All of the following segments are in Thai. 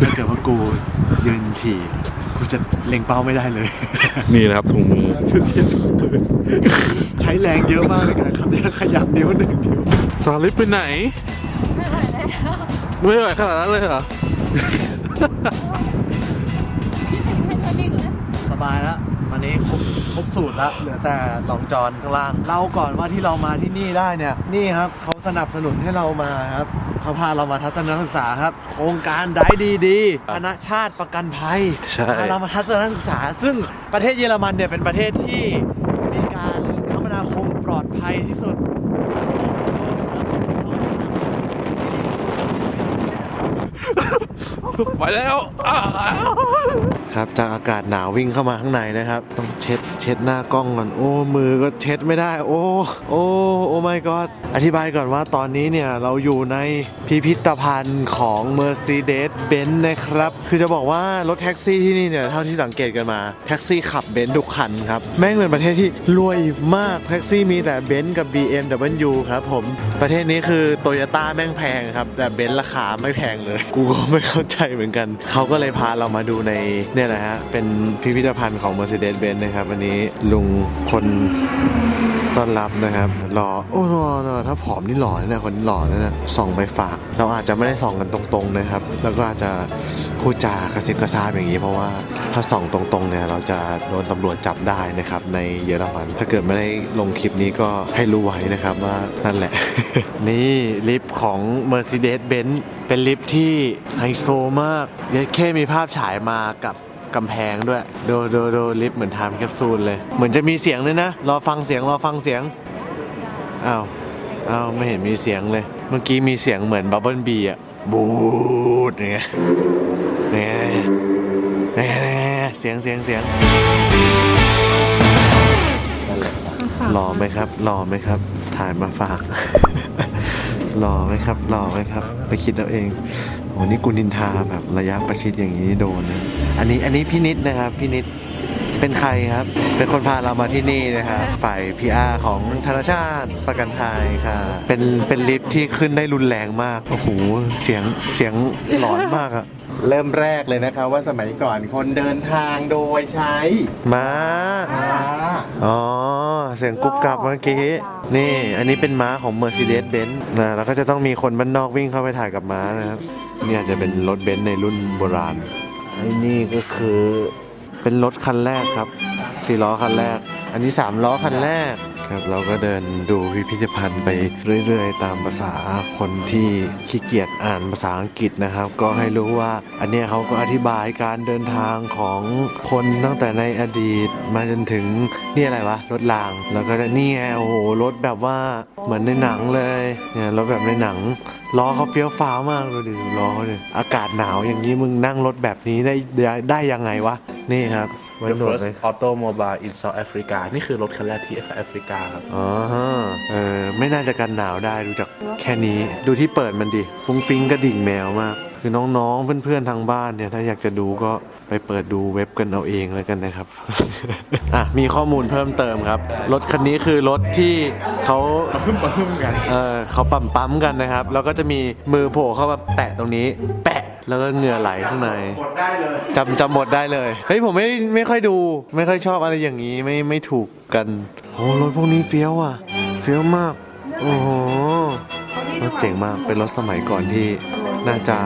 ถ้าเกิดว่ากูยืนฉี่กูจะเล็งเป้าไม่ได้เลย นี่นะครับถุงมือ ใช้แรงเยอะมากในการขับเนี่ยขยับนิ้วหนึ่งนิ้วสาลิปไปไหน ไม่ไหวขนาดนั้นเลยเหรอ สบายแล้วต อนนี้ครบครบสูตรแล้วเหลือแต่ลองจอนข้างล่างเล่าก่อนว่าที่เรามาที่นี่ได้เนี่ยนี่ครับเขาสนับสนุนให้เรามาครับเขาพาเรามาทัศนศึกษาครับ โครงการได้ดีดีคณะชาติประกันภัยใช่พาเรามาทัศนศึกษา ซึ่งประเทศเยอรมันเนี่ยเป็นประเทศที่มีการคมนาคมปลอดภัยที่สุด ไปแล้วอ้าวครับจากอากาศหนาววิ่งเข้ามาข้างในนะครับ ต้องเช็ดเช็ดหน้ากล้องก่อน โอ้ มือก็เช็ดไม่ได้ โอ้ โอ้โอ้ my god อธิบายก่อนว่าตอนนี้เนี่ย เราอยู่ในพิพิธภัณฑ์ของ Mercedes-Benz นะครับ คือจะบอกว่ารถแท็กซี่ที่นี่เนี่ย เท่าที่สังเกตกันมา แท็กซี่ขับเบนซ์ทุกคันครับ แม่งเป็นประเทศที่รวยมากแท็กซี่มีแต่เบนซ์กับ BMW ครับผมประเทศนี้คือโตโยต้าแม่งแพงครับแต่เบนซ์ราคาไม่แพงเลย กูก็ไม่เข้าใจเหมือนกัน เขาก็เลยพาเรามาดูในเนี่ยนะฮะ เป็นพิพิธภัณฑ์ของ Mercedes-Benz นะครับวันนี้ลุงคนต้อนรับนะครับหล่อโอ้หล่อหล่อถ้าผอมนี่หล่อนะเนี่ยคนหล่อนะเนี่ยส่องไปฝาก เราอาจจะไม่ได้ส่องกันตรงๆนะครับ แล้วก็อาจจะพูดจากระซิบกระซาบอย่างนี้ เพราะว่าถ้าส่องตรงๆเนี่ยเราจะโดนตำรวจจับได้นะครับในเยอรมันถ้าเกิดไม่ได้ลงคลิปนี้ก็ให้รู้ไว้นะครับว่านั่นแหละ นี่ลิฟต์ของ Mercedes-Benz เป็นลิฟต์ที่ไฮโซมากเยแค่มีภาพฉายมากับกำแพงด้วยดูดูดูลิฟต์เหมือนไทม์แคปซูลเลย เหมือนจะมีเสียงเลยนะ รอฟังเสียงรอฟังเสียงอ้าวอ้าวไม่เห็นมีเสียงเลย เมื่อกี้มีเสียงเหมือนบับเบิลบีอะบูดอย่างเงี้ยเนี่ยเนี่ยเนี่ยเสียงเสียงเสียงนั่นแหละรอไหมครับรอไหมครับ ถ่ายมาฝากรอไหมครับรอไหมครับ ไปคิดเอาเอง โหนี่กุนินทาแบบระยะประชิดอย่างนี้โดนนะอันนี้อันนี้พี่นิดนะครับพี่นิดเป็นใครครับ เป็นคนพาเรามาที่นี่นะครับฝ่าย PR ของธนาชาติประกันภัยค่ะ เป็นเป็นลิฟต์ที่ขึ้นได้รุนแรงมาก โอ้โห เสียงเสียงหลอนมากอะเริ่มแรกเลยนะครับว่าสมัยก่อนคนเดินทางโดยใช้ ม้าม้าอ๋อ เสียงกุ๊กกับเมื่อกี้ นี่ อันนี้เป็นม้าของ Mercedes-Benz นะ แล้วก็จะต้องมีคนบ้านนอกวิ่งเข้าไปถ่ายกับม้านะครับ นี่อาจจะเป็นรถเบนซ์ในรุ่นโบราณไอ้นี่ก็คือเป็นรถคันแรกครับสี่ล้อคันแรก อันนี้สามล้อคันแรก ครับเราก็เดินดูพิพิธภัณฑ์ไปเรื่อยๆ ตามภาษาคนที่ขี้เกียจอ่านภาษาอังกฤษนะครับ ก็ให้รู้ว่าอันเนี้ยเขาก็อธิบายการเดินทางของคนตั้งแต่ในอดีตมาจนถึงนี่อะไรวะรถราง แล้วก็นี่ไงโอ้โหรถแบบว่าเหมือนในหนังเลยเนี่ยรถแบบในหนังล้อเขาเฟี้ยวฟ้าวมากดูดิดูล้อเขาดิอากาศหนาวอย่างนี้มึงนั่งรถแบบนี้ได้ได้ยังไงวะนี่ครับ ไว้ The หนวด first เลย automobile in South Africa นี่คือรถคันแรกที่แอฟริกาครับ อ๋อฮะเออไม่น่าจะกันหนาวได้ดูจากแค่นี้ ดูที่เปิดมันดิฟุ้งฟิ้งกระดิ่งแมวมาก คือน้องๆ เพื่อนๆ ทางบ้านเนี่ย ถ้าอยากจะดูก็ไปเปิดดูเว็บกันเอาเองแล้วกันนะครับ อะ มีข้อมูลเพิ่มเติมครับ รถคันนี้คือรถที่เขามาพึ่มมาพึ่มกัน เออเขาปั๊มปั๊มๆกันนะครับ แล้วก็จะมีมือโผล่เข้ามาแปะตรงนี้ แปะ แล้วก็เหงื่อไหลข้างในหมดได้เลยจำจำหมดได้เลยเฮ้ยผมไม่ไม่ค่อยดู ไม่ค่อยชอบอะไรอย่างนี้ไม่ไม่ถูกกันโอ้รถพวกนี้เฟี้ยวอะ เฟี้ยวมากโอ้โหรถเจ๋งมากเป็นรถสมัยก่อนที่น่าจะ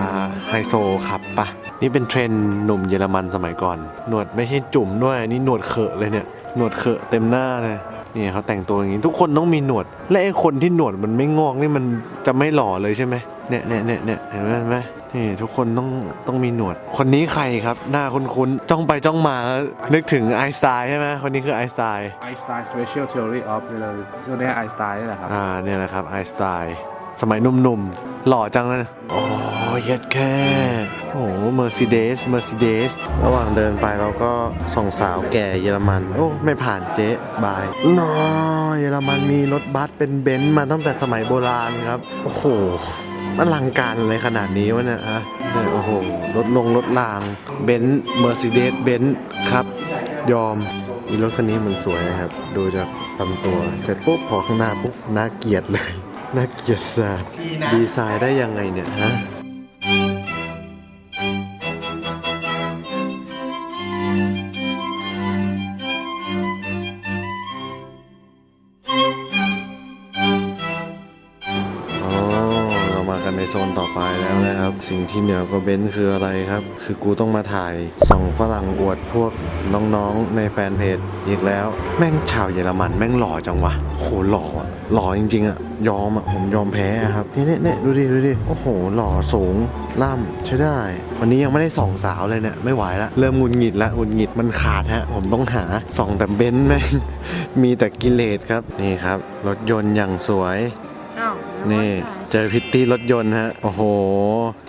ไฮโซขับปะนี่เป็นเทรนด์หนุ่มเยอรมันสมัยก่อน หนวดไม่ใช่จุ่มด้วยนี่หนวดเขอะเลยเนี่ยหนวดเขอะเต็มหน้าเลยนี่เขาแต่งตัวอย่างนี้ ทุกคนต้องมีหนวด และไอ้คนที่หนวดมันไม่งอกนี่มันจะไม่หล่อเลยใช่ไหม เนี่ยเนี่ยเนี่ยเนี่ยเห็นไหมเห็นไหมนี่ทุกคนต้องต้องมีหนวด คนนี้ใครครับ หน้าคุ้นๆจ้องไปจ้องมาแล้วนึกถึงไอน์สไตน์ใช่ไหมคนนี้คือไอน์สไตน์ไอน์สไตน์ special theory of เลยตัวนี้ไอน์สไตน์นี่แหละครับ อ่าเนี่ยแหละครับไอน์สไตน์ สมัยหนุ่มๆ หล่อจังเลยโอ้เย็ดแค่ โอ้เมอร์ซิเดสเมอร์ซิเดสระหว่างเดินไปเราก็ส่องสาวแก่เยอรมัน โอ้ ไม่ผ่านเจ๊บายนอเยอรมันมีรถบัสเป็นเบนซ์มาตั้งแต่สมัยโบราณครับ โอ้โหมันลังการอะไรขนาดนี้วะเนี่ยฮะเนี่ยโอ้โห รถลงรถราง เบนซ์เมอร์ซิเดสเบนซ์ครับ ยอมอีรถคันนี้มันสวยนะครับ ดูจากลำตัว เสร็จปุ๊บพอข้างหน้าปุ๊บน่าเกลียดเลย น่าเกลียดสัสดีไซน์ได้ยังไงเนี่ยฮะ โซนต่อไปแล้วนะครับ สิ่งที่เหนือกว่าเบนซ์คืออะไรครับ คือกูต้องมาถ่ายส่องฝรั่งอวดพวกน้องๆในแฟนเพจอีกแล้ว แม่งชาวเยอรมันแม่งหล่อจังวะโหหล่ออะหล่อจริงๆอะยอมอะผมยอมแพ้อะครับเนี่ยเนี่ยเนี่ยดูดิดูดิโอ้โห หล่อสูงล่ำใช้ได้ วันนี้ยังไม่ได้ส่องสาวเลยเนี่ยไม่ไหวละเริ่มหงุดหงิดละหงุดหงิดมันขาดฮะ ผมต้องหาส่องแต่เบนซ์แม่งมีแต่กิเลสครับนี่ครับ รถยนต์อย่างสวย นี่เจอพิตตี้รถยนต์ฮะ โอ้โห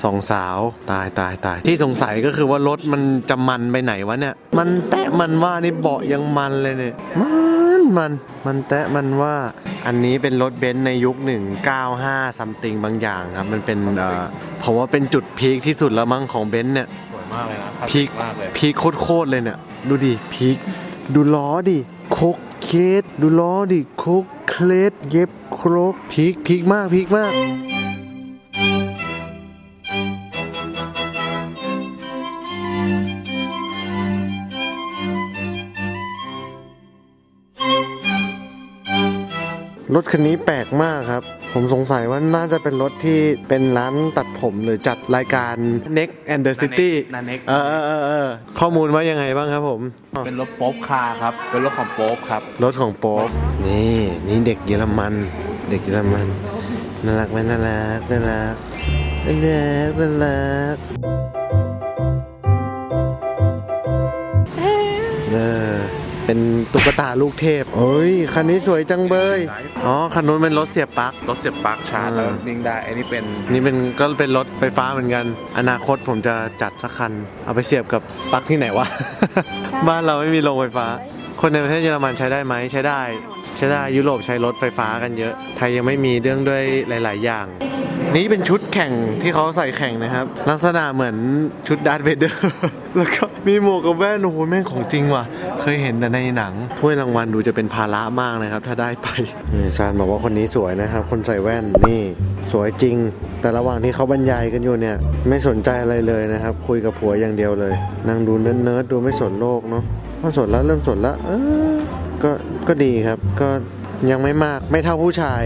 สองสาวตายตายตายที่สงสัยก็คือว่ารถมันจะมันไปไหนวะเนี่ย มันแตะมันว่านี่เบาะยังมันเลยเนี่ย มันมันมันแตะมันว่าอันนี้เป็นรถเบนซ์ในยุค 195ซัมติงบางอย่างครับ มันเป็นเอ่อผมว่าเป็นจุดพีคที่สุดแล้วมั้งของเบนซ์เนี่ยสวยมากเลยนะพีคมากเลย พีคโคตรๆเลยเนี่ย ดูดิพีคดูล้อดิโคกเคสดูล้อดิโคก เคล็ดเย็บโครกพีคพีคมากพีคมาก รถคันนี้แปลกมากครับ ผมสงสัยว่าน่าจะเป็นรถที่เป็นร้านตัดผมหรือจัดรายการ Next and the City นาเน็กเออเออเออเออข้อมูลว่ายังไงบ้างครับผมเป็นรถโป๊ปคาร์ครับ เป็นรถของโป๊ปครับ รถของโป๊ปนี่นี่เด็กเยอรมัน เด็กเยอรมันน่ารักไหมน่ารักน่ารักน่ารักน่ารักเออ เป็นตุ๊กตาลูกเทพเอ้ย คันนี้สวยจังเบย อ๋อ คันนู้นเป็นรถเสียบปลั๊ก รถเสียบปลั๊กชาร์จอ่าแล้วนิ่งได้ อันนี้เป็น นี่เป็นก็เป็นรถไฟฟ้าเหมือนกัน อนาคตผมจะจัดสักคัน เอาไปเสียบกับปลั๊กที่ไหนวะ บ้านเราไม่มีโรงไฟฟ้า คนในประเทศเยอรมันใช้ได้ไหมใช้ได้ ใช้ได้ ยุโรปใช้รถไฟฟ้ากันเยอะ ไทยยังไม่มีเรื่องด้วยหลาย ๆ อย่าง นี่เป็นชุดแข่งที่เขาใส่แข่งนะครับ ลักษณะเหมือนชุดดาร์ธเวเดอร์ แล้วก็มีหมวกกับแว่นโอ้โหแม่งของจริงว่ะ เคยเห็นแต่ในหนังถ้วยรางวัลดูจะเป็นภาระมากนะครับ ถ้าได้ไปนี่ซานบอกว่าคนนี้สวยนะครับ คนใส่แว่นนี่สวยจริง แต่ระหว่างที่เขาบรรยายกันอยู่เนี่ย ไม่สนใจอะไรเลยนะครับ คุยกับผัวอย่างเดียวเลยนั่งดูเนิร์ดๆดูไม่สนโลกเนาะพอสนแล้วเริ่มสนแล้วเออก็ก็ดีครับ ก็ยังไม่มากไม่เท่าผู้ชาย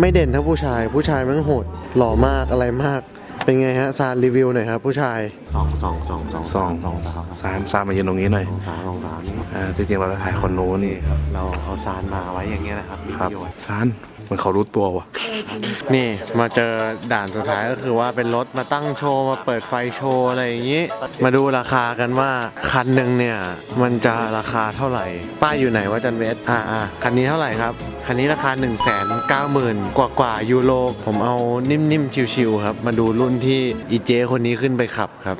ไม่เด่นเท่าผู้ชาย ผู้ชายมันโหดหล่อมากอะไรมาก เป็นไงฮะซานรีวิวหน่อยครับผู้ชายสองสองสองสองสองสองสาวซานซานมายืนตรงนี้หน่อยสองสาวสองสาวนี่อ่าจริงๆเราจะถ่ายคนนู้นนี่ครับเราเอาซานมาไว้อย่างเงี้ยนะครับมีคปรับระโยชน์ ซาน เหมือนเขารู้ตัวว่ะ นี่มาเจอด่านสุดท้ายก็คือว่าเป็นรถมาตั้งโชว์ มาเปิดไฟโชว์อะไรอย่างนี้ มาดูราคากันว่าคันหนึ่งเนี่ย มันจะราคาเท่าไหร่ ป้ายอยู่ไหนว่าจันเวสอ่าอ่าคันนี้เท่าไหร่ครับ คันนี้ราคา 1 9 0 0 0 0 กว่ากว่ายูโรผมเอานิ่มๆชิวๆครับ มาดูรุ่นที่อีเจคนนี้ขึ้นไปขับครับ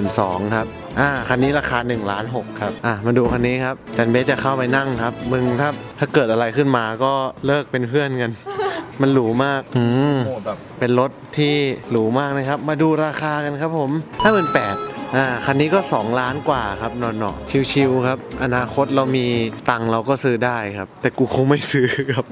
42,000ครับ อ่าคันนี้ราคา1ล้าน6ครับอะมาดูคันนี้ครับจันเบสจะเข้าไปนั่งครับ มึงถ้าถ้าเกิดอะไรขึ้นมาก็เลิกเป็นเพื่อนกัน มันหรูมากอืมโอ้แบบ เป็นรถที่หรูมากนะครับ มาดูราคากันครับผมห้าหมื่นแปด อ่าคันนี้ก็ 2 ล้านกว่าครับนอนๆชิวๆครับ อนาคตเรามีตังค์เราก็ซื้อได้ครับ แต่กูคงไม่ซื้อครับ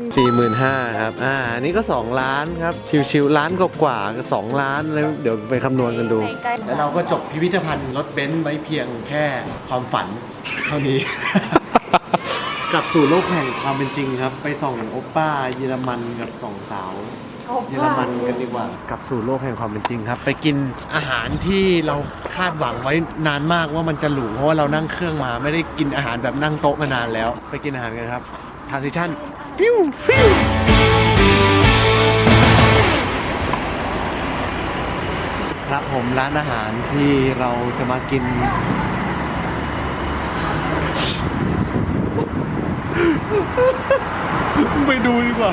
45,000ครับอ่าอันนี้ก็ 2 ล้านครับชิวๆล้านกว่าๆก็2ล้านแล้วเดี๋ยวไปคำนวณกันดูใกล้ๆแล้วเราก็จบพิพิธภัณฑ์รถเบนซ์ไว้เพียงแค่ความฝันเท่านี้ กลับสู่โลกแห่งความเป็นจริงครับ ไปส่องโอปป้าเยอรมันกับสองสาว เยอรมันกันดีกว่ากลับสู่โลกแห่งความเป็นจริงครับ ไปกินอาหารที่เราคาดหวังไว้นานมากว่ามันจะหรูเพราะว่าเรานั่งเครื่องมา ไม่ได้กินอาหารแบบนั่งโต๊ะมานานแล้ว ไปกินอาหารกันครับทานซิชั่นปิ้วฟิวครับผมร้านอาหารที่เราจะมากินไปดูดีกว่า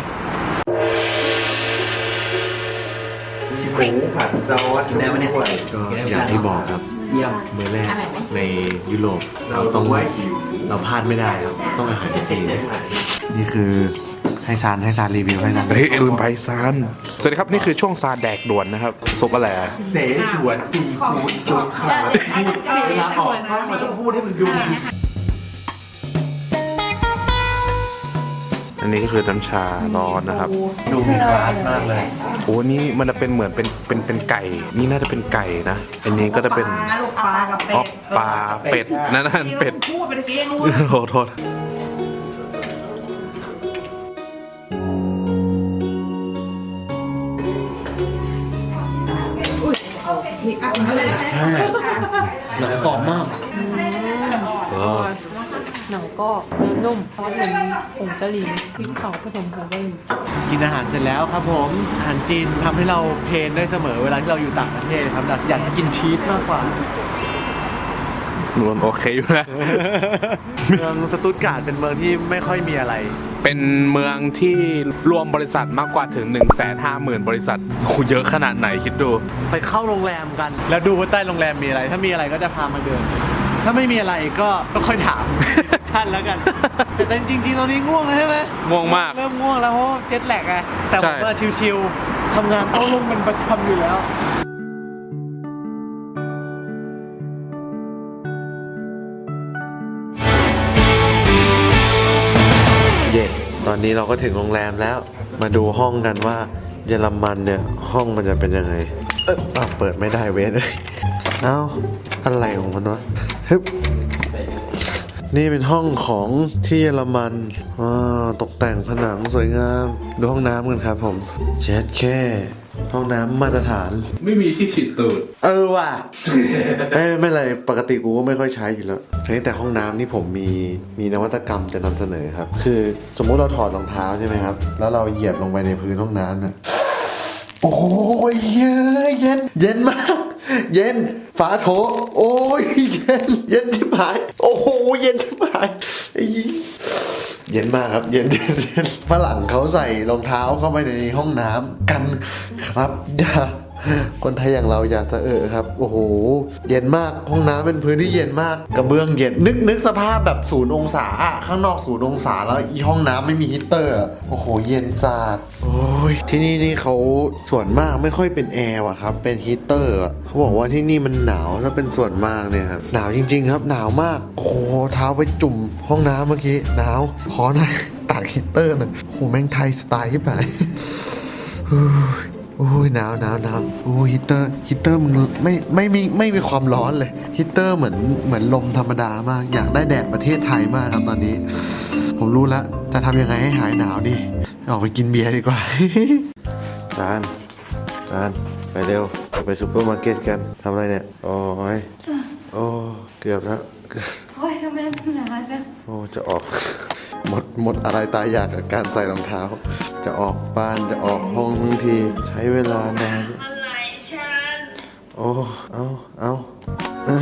มูผัดซอสได้ปะเนี่ย ก็อย่างที่บอกครับเยี่ยม มื้อแรกในยุโรปเราต้องเราพลาดไม่ได้ครับ ต้องอาหารจีนนี่คือให้ซานให้ซานรีวิวให้ซานเฮ้ยลืมไปซาน สวัสดีครับ นี่คือช่วงซานแดกด่วนนะครับซุปอะไรอะเสฉวนซีฟู้ดซุปค่ะเวลาออกกล้องมันต้องพูดให้มันดู อันนี้ก็คือน้ำชาร้อนนะครับ ดูมีคลาสมากเลยโอ้นี่มันจะเป็นเหมือนเป็นเป็นเป็นไก่ นี่น่าจะเป็นไก่นะ อันนี้ก็จะเป็นลูกปลากับเป็อ๋อดปลาเป็ดนั่นนั่นเป็ดพูดไปตะกี้รู้โทษโทษหนังกรอบมาก หนังก็เนื้อนุ่มซอสเหมือนผงกะหรี่พริกเผาผสมผงกะหรี่กินอาหารเสร็จแล้วครับผมอาหารจีนทำให้เราเพลนได้เสมอเวลาที่เราอยู่ต่างประเทศครับอยากอยากจะกินชีสมากกว่ารวมโอเคอยู่นะเมืองสตุตการ์ดเป็นเมืองที่ไม่ค่อยมีอะไร เป็นเมืองที่รวมบริษัทมากกว่าถึง 1 5 0 0 0 0 บริษัทโอ้โหเยอะขนาดไหนคิดดู ไปเข้าโรงแรมกัน แล้วดูว่าใต้โรงแรมมีอะไร ถ้ามีอะไรก็จะพามาเดิน ถ้าไม่มีอะไรก็ก็ค่อยถาม ชันแล้วกัน แต่จริงๆตอนนี้ง่วงแล้วใช่ไหมง่วงมาก เริ่มง่วงแล้วเพราะเจ็ตแลกไงแต่ผใช่มว่าชิวๆทำงานต้องลงเป็นประจำอยู่แล้วเย่ตอนนี้เราก็ถึงโรงแรมแล้ว มาดูห้องกันว่าเยอรมันเนี่ยห้องมันจะเป็นยังไง เอยอะเปิดไม่ได้เว้ยเลย เอ้า อะไรของมันวะ ฮึบ นี่เป็นห้องของที่เยอรมันว้าวตกแต่งผนังสวยงาม ดูห้องน้ำกันครับผมเช็ดแค่ห้องน้ำมาตรฐาน ไม่มีที่ฉีดตูด เออว่ะเอ้ยไม่เป็นไรปกติกูก็ไม่ค่อยใช้อยู่แล้วเพียงแต่ห้องน้ำนี่ผมมีมีนวัตกรรมจะนำเสนอครับ คือสมมุติเราถอดรองเท้าใช่ไหมครับ แล้วเราเหยียบลงไปในพื้นห้องน้ำน่ะโอ้ยเย็นเย็นเย็นมาก เย็นฝาโถ โอ้ยเย็น เย็นที่หาย โอ้โห เย็นที่หาย เย็นมากครับ เย็นเย็นเย็นฝรั่งเขาใส่รองเท้าเข้าไปในห้องน้ำกันครับอย่า คนไทยอย่างเราอย่าสะเอะครับ โอ้โห เย็นมาก ห้องน้ำเป็นพื้นที่เย็นมาก กระเบื้องเย็น นึกนึกสภาพแบบศูนย์องศาอะข้างนอกศูนย์องศาแล้วอีห้องน้ำไม่มีฮีตเตอร์ โอ้โห เย็นสาด โอ้ย ที่นี่นี่เขาส่วนมากไม่ค่อยเป็นแอร์อะครับ เป็นฮีตเตอร์เขาบอกว่าที่นี่มันหนาวถ้าเป็นส่วนมากเนี่ยครับหนาวจริง ๆ ครับหนาวมาก โอ้โห เท้าไปจุ่มห้องน้ำเมื่อกี้ หนาว ขอหน่อยตากฮีตเตอร์หน่อยโอ้โห แม่งไทยสไตล์ที่ไหน โอ้ยหนาวหนาวหนาวโอ้ยฮีตเตอร์ฮีตเตอร์มึงไม่ไม่มีไม่มีความร้อนเลยฮีตเตอร์เหมือนเหมือนลมธรรมดามาก อยากได้แดดประเทศไทยมากครับตอนนี้ ผมรู้แล้วจะทำยังไงให้หายหนาวดีออกไปกินเบียร์ดีกว่าจานจานไปเร็วเราไปซูเปอร์มาร์เก็ตกันทำอะไรเนี่ยโอ้ยโอ้เกือบแล้วโอ้ยทำไมมันนานนะโอ้จะออก หมดหมดอะไรตายอยากกับการใส่รองเท้า จะออกบ้านจะออกห้องทั้งทีใช้เวลานาน อะไรฉันโอ้ เอาเอาเอา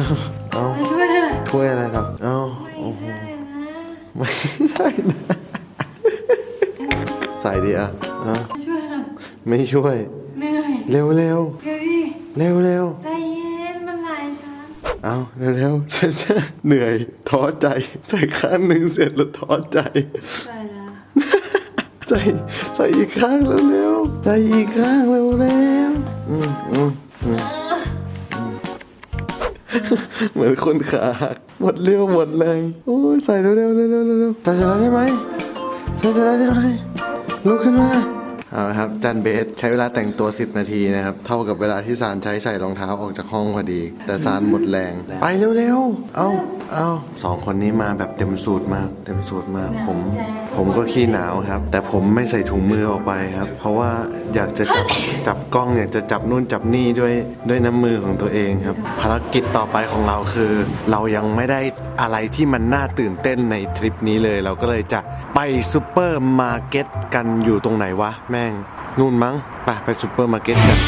เอามาช่วยเลยช่วยอะไรหรอเอาโอ้โหไม่ได้นะใส่ดิอะเอาช่วยหน่อยไม่ช่วย เหนื่อยเร็วเร็วเดี๋ยวดิเร็วเร็วใจเย็นมันหลายชั้น เอาเร็วเร็วฉันจะเหนื่อยท้อใจ ใส่ข้างหนึ่งเสร็จแล้วท้อใจ ไปละใส่ใส่อีกข้างแล้วเร็วใส่อีกข้างเร็วเร็วอืมอืมอืมอืมเหมือนคนขาหักหมดเร็วหมดแรงโอ้ยใส่เร็วเร็วเร็วเร็วเร็วใส่เสร็จแล้วใช่ไหมใส่เสร็จแล้วใช่ไหมลุกขึ้นมา เอาละครับจันเบสใช้เวลาแต่งตัว 10 นาทีนะครับ เท่ากับเวลาที่สารใช้ใส่รองเท้าออกจากห้องพอดี แต่สารหมดแรง ไปเร็วๆ เอาเอาสองคนนี้มาแบบเต็มสูตรมาก เต็มสูตรมากผม ผมก็ขี้หนาวครับ แต่ผมไม่ใส่ถุงมือออกไปครับ เพราะว่าอยากจะจับจับกล้องอยากจะจับนู่นจับนี่ด้วยด้วยน้ำมือของตัวเองครับ ภารกิจต่อไปของเราคือ เรายังไม่ได้อะไรที่มันน่าตื่นเต้นในทริปนี้เลย เราก็เลยจะไปซูเปอร์มาร์เก็ตกันอยู่ตรงไหนวะแม่งนู่นมั้งไปไปซูเปอร์มาร์เก็ตกัน